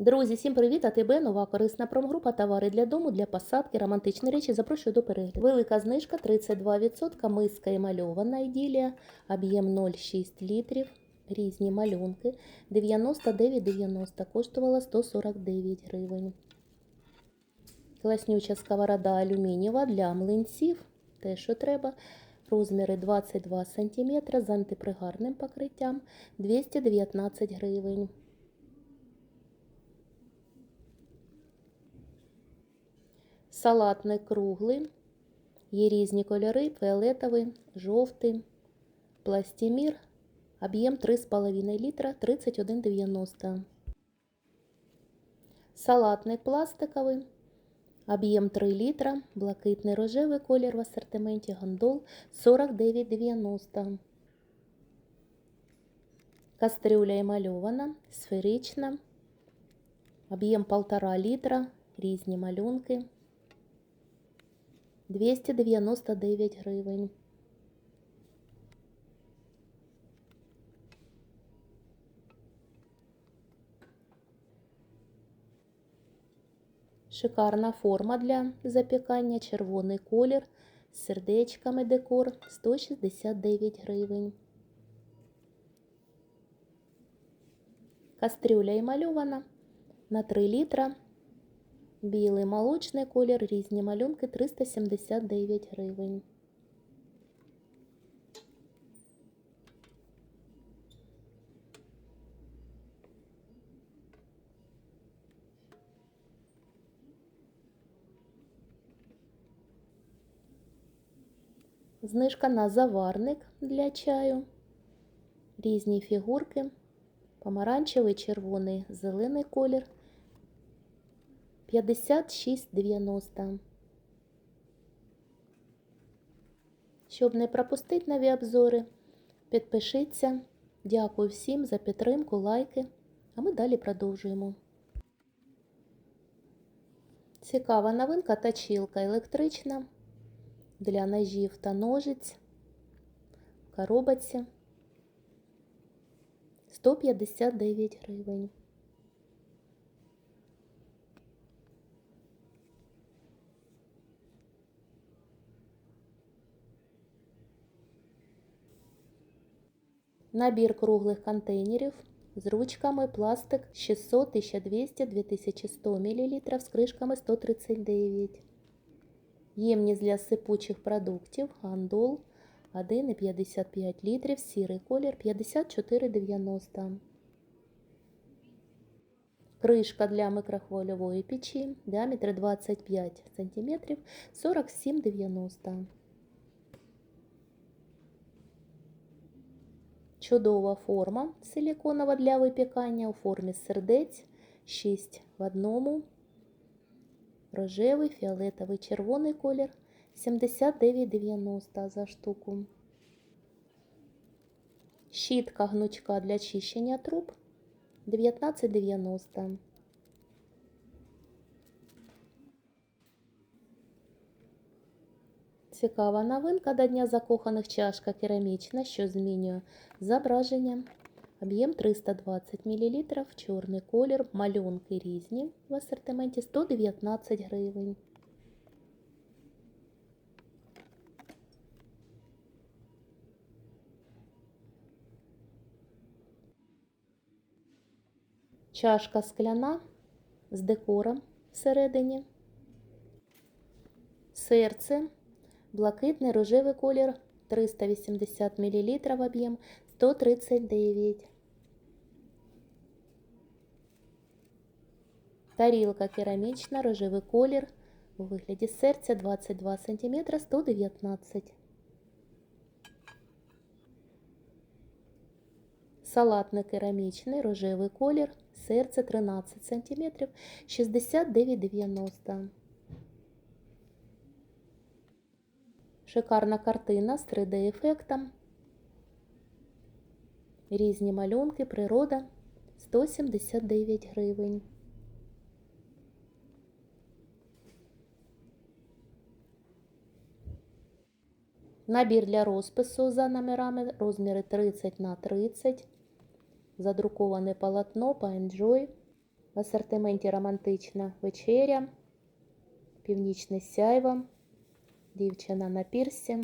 Друзі, всім привіт! А тебе нова корисна промгрупа товари для дому, для посадки, романтичні речі. Запрошую до перегляду. Велика знижка 32%, миска емальована іділія, об'єм 0,6 літрів, різні малюнки. 99,90 коштувала 149 гривень. Класнюча сковорода алюмінієва для млинців. Те, що треба. Розміри 22 см з антипригарним покриттям 219 гривень. Салатний круглий. Є різні кольори: фіолетовий, жовтий, пластимір. Об'єм 3,5 літра 31,90. Салатний пластиковий. Об'єм 3 літра. Блакитний рожевий колір в асортименті гондол 49,90. Кастрюля емальована, сферична. Об'єм 1,5 літра. Різні малюнки. 299 гривень. Шикарна форма для запікання, червоний колір з сердечками декор 169 гривень. Кастрюля емальована на 3 літра. Білий молочний колір, різні малюнки 379 гривень. Знижка на заварник для чаю. Різні фігурки. Помаранчевий, червоний, зелений колір. 56,90. Щоб не пропустити нові обзори, підпишіться. Дякую всім за підтримку, лайки. А ми далі продовжуємо. Цікава новинка точилка електрична для ножів та ножиць. В коробці 159 гривень. Набір круглих контейнерів з ручками пластик 600, 1200, 2100 мл з кришками 139. Ємність для сипучих продуктів гандол 1,55 літрів, сірий колір 54,90. Кришка для микрохвильової печі, діаметр 25 см 47,90. Чудова форма силіконова для випікання у формі сердець 6 в одному. Рожевий, фіолетовий, червоний колір 79,90 за штуку. Щітка гнучка для чищення труб 19,90. Цікава новинка до Дня закоханих чашка керамічна, що змінює зображення. Об'єм 320 мл, чорний колір, малюнки різні в асортименті 119 гривень. Чашка скляна з декором всередині. Серце, блакитний рожевий колір 380 мл об'єм 139. Тарілка керамічна, рожевий колір у вигляді серця 22 см 119. Салатний керамічний, рожевий колір, серце 13 см 69,90. Шикарна картина з 3D-ефектом. Різні малюнки, природа 179 гривень. Набір для розпису за номерами розміри 30 на 30. Задруковане полотно по Enjoy в асортименті романтична вечеря, північне сяйво, дівчина на пірсі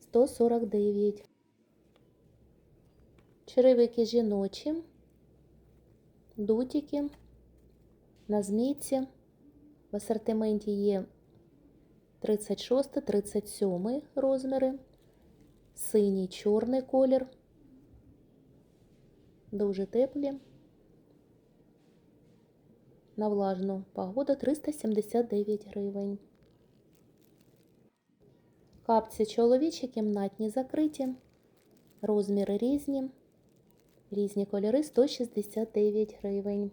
149. Черевики жіночі, дутики на змійці. В асортименті є 36, 37 розміри, синій, чорний колір. Дуже теплі. На влажну погоду 379 гривень. Капці чоловічі кімнатні закриті. Розміри різні. Різні кольори 169 гривень.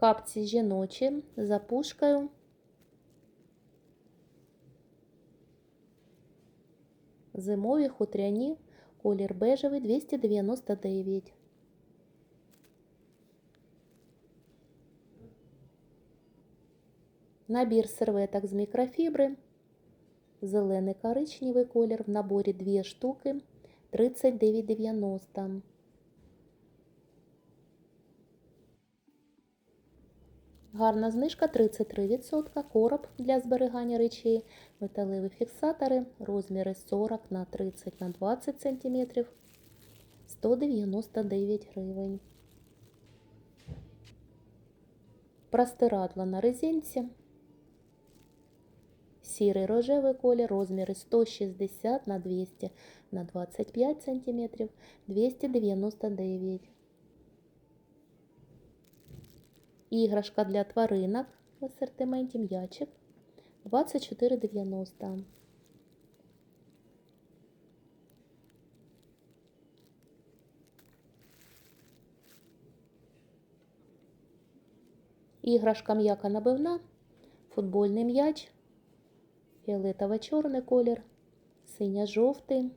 Капці жіночі за пушкою. Зимові хутряні, колір бежевий 299. Набір серветок з мікрофібри. Зелений коричневий колір. В наборі 2 штуки 39,90. Гарна знижка 33%. Короб для зберігання речей. Металеві фіксатори. Розміри 40 на 30 на 20 см. 199 гривень. Простирадла на резинці. Сірий рожевий колір, розміри 160 на 200 на 25 см, 299. Іграшка для тваринок в асортименті м'ячик. 24,90. Іграшка м'яка набивна, футбольний м'яч, фіолетово-чорний колір, синя-жовтий,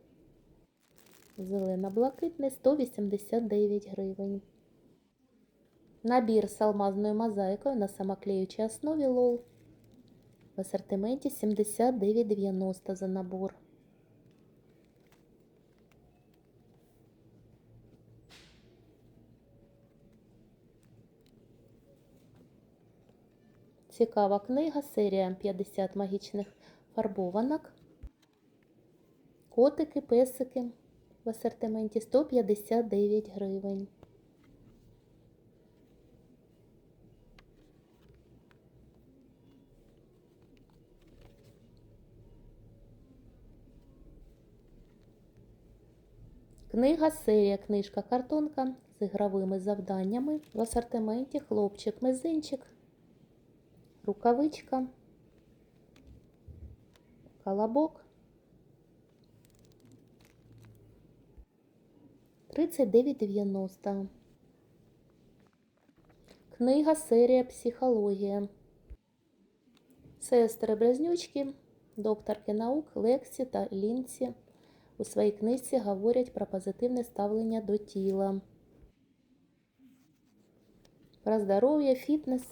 зелено-блакитний 189 гривень. Набір з алмазною мозаїкою на самоклеючій основі лол. В асортименті 79,90 за набор. Цікава книга, серія 50 магічних фарбованок. Котики, песики в асортименті 159 гривень. Книга серія книжка картонка з ігровими завданнями. В асортименті хлопчик мизинчик, рукавичка, колобок. 39,90. Книга серія Психологія. Сестри Близнючки, докторки наук Лексі та Лінці у своїй книжці говорять про позитивне ставлення до тіла, про здоров'я, фітнес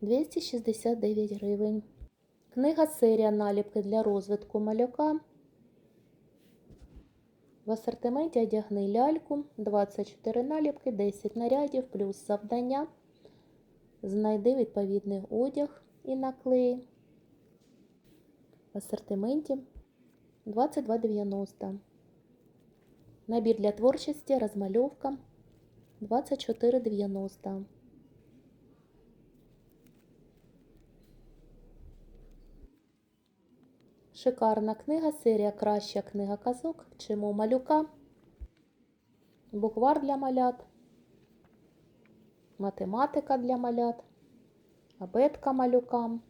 269 гривень. Книга серія наліпки для розвитку малюка. В асортименті одягни ляльку, 24 наліпки, 10 нарядів, плюс завдання. Знайди відповідний одяг і наклей. В асортименті 22,90. Набір для творчості, розмальовка 24,90. Шикарна книга, серія Краща книга казок. Вчимо малюка, буквар для малят, математика для малят, абетка малюкам.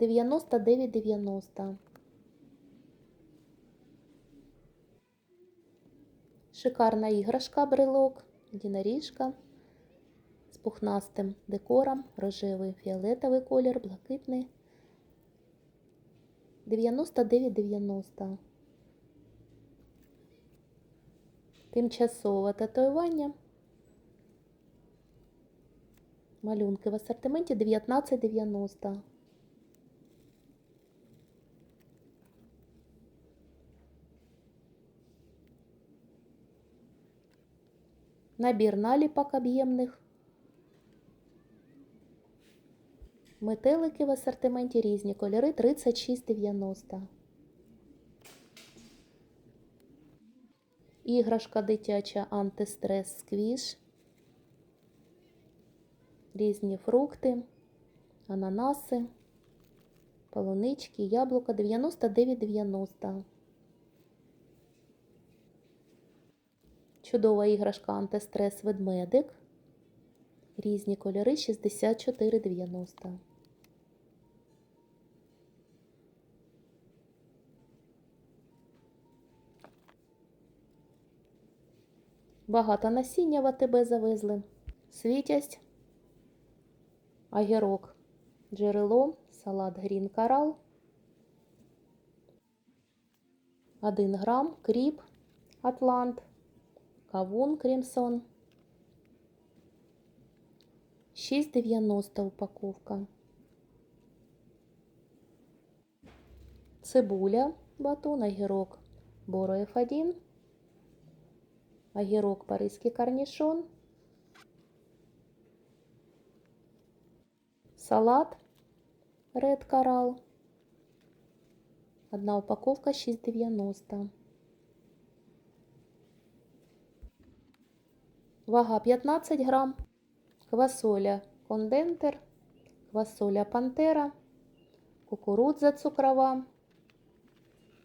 Дев'яносто дев'ять дев'яносто. Шикарна іграшка брелок, дінаріжка з пухнастим декором, рожевий фіолетовий колір, блакитний. 99,90. Тимчасове татуювання Малюнки в асортименті 19,90. Набір наліпок об'ємних. Метелики в асортименті різні кольори 36,90. Іграшка дитяча антистрес сквіш. Різні фрукти, ананаси, полунички, яблука 99,90. Чудова іграшка антистрес ведмедик. Різні кольори 64,90. Багато насіння в АТБ завезли. Світясть, огірок, джерело, салат грін карал. 1 грам, кріп, атлант, кавун крімсон. 6,90 упаковка. Цибуля, батон, огірок, боро F1, огірок паризький корнішон, салат Red Coral, одна упаковка 6,90. Вага 15 грам. Квасоля кондентер, квасоля пантера, кукурудза цукрова,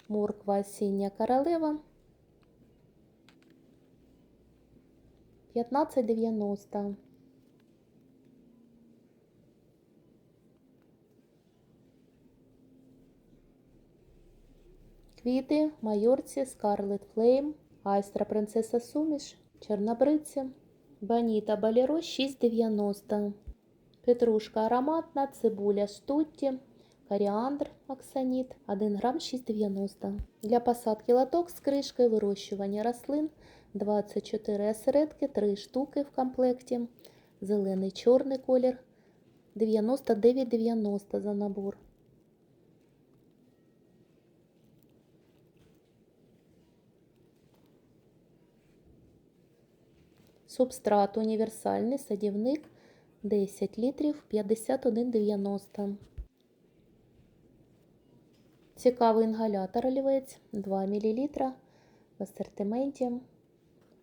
морква осіння королева. 15,90. Квіти майорці, Скарлет Флейм, Айстра Принцеса Суміш, Чорнобривці. Баніта Балеро 6,90. Петрушка ароматна, цибуля штутті, коріандр оксаніт 1 грам 6,90. Для посадки лоток з кришкою вирощування рослин 24 осередки, 3 штуки в комплекті. Зелений чорний колір 99,90 за набор. Субстрат універсальний садівник 10 літрів 51,90. Цікавий інгалятор олівець 2 мл в асортименті.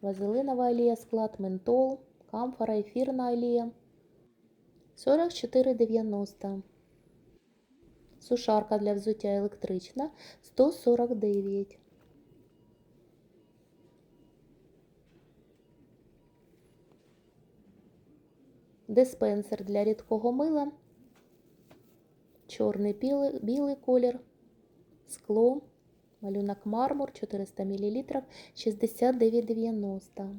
Вазелинова олія, склад, ментол, камфора, ефірна олія 44,90. Сушарка для взуття електрична 149. Диспенсер для рідкого мила, чорний білий, колір, скло, малюнок мармур 400 мл 69,90.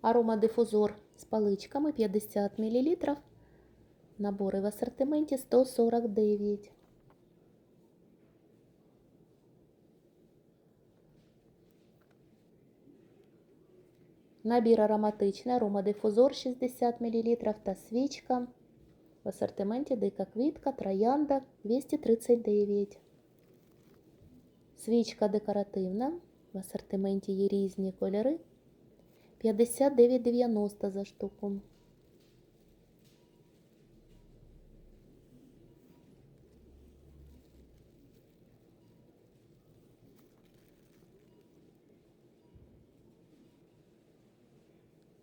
Аромадифузор з паличками 50 мл. Набори в асортименті 149. Набір ароматичний, аромадифузор 60 мл та свічка. В асортименті дика квітка, троянда 239. Свічка декоративна. В асортименті є різні кольори. 59,90 за штуку.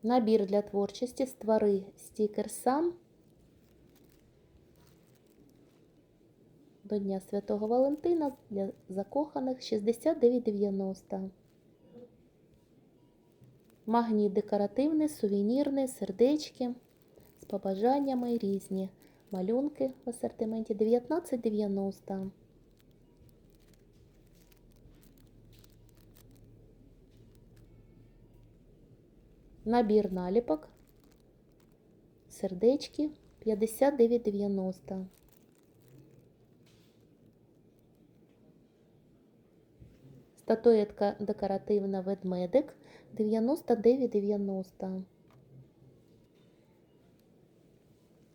Набір для творчості створи стікер сам. До Дня Святого Валентина для закоханих 69,90. Магніт декоративний, сувенірний, сердечки з побажаннями різні. Малюнки в асортименті 19,90. Набір наліпок, сердечки. 59,90. Статуетка декоративна ведмедик. 99,90.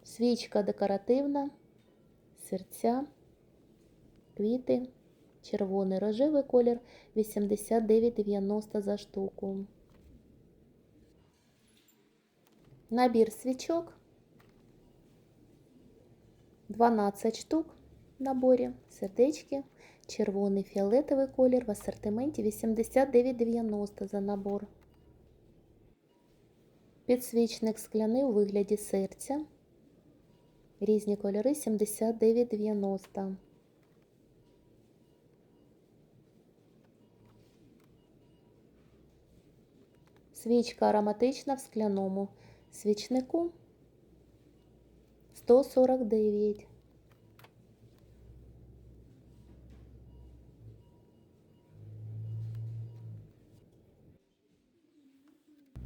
Свічка декоративна, серця, квіти, червоний рожевий колір. 89,90 за штуку. Набір свічок 12 штук в наборі, сердечки, червоний фіолетовий колір в асортименті 89,90 за набор. Підсвічник скляний у вигляді серця. Різні кольори 79,90. Свічка ароматична в скляному свічнику 149.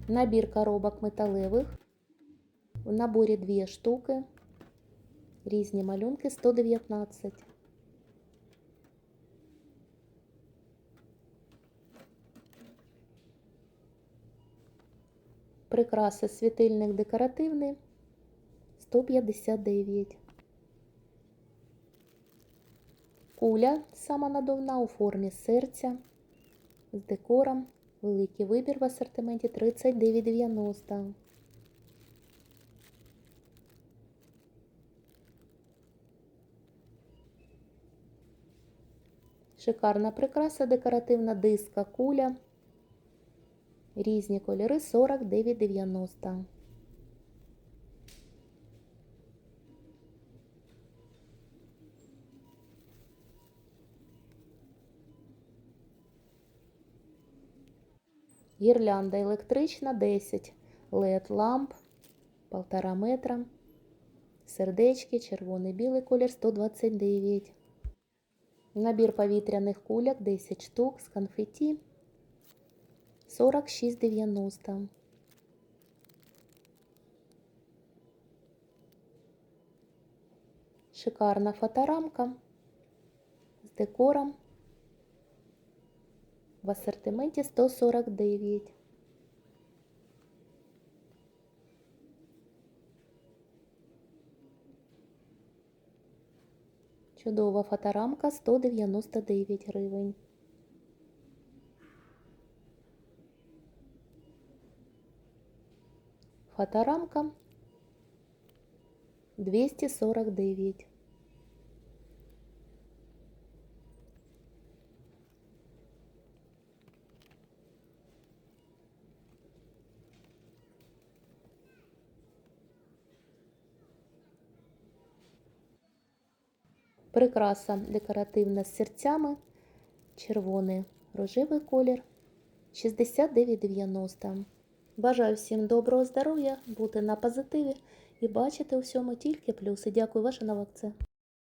Набір коробок металевих. В наборі дві штуки. Різні малюнки 119. Прикраси світильник декоративний 159. Куля сама надувна у формі серця з декором. Великий вибір в асортименті 39,90. Шикарна прикраса декоративна диска куля. Різні кольори 49,90. Гірлянда електрична 10 LED ламп 1,5 метра. Сердечки, червоний білий колір 129. Набір повітряних куляк 10 штук з конфеті 46,90. Шикарна фоторамка з декором в асортименті 149. Чудова фоторамка 199 гривень. Фоторамка 249. Прикраса декоративна з серцями, червоний рожевий колір 69,90. Бажаю всім доброго здоров'я, бути на позитиві і бачити у всьому тільки плюси. Дякую, ваша новакце.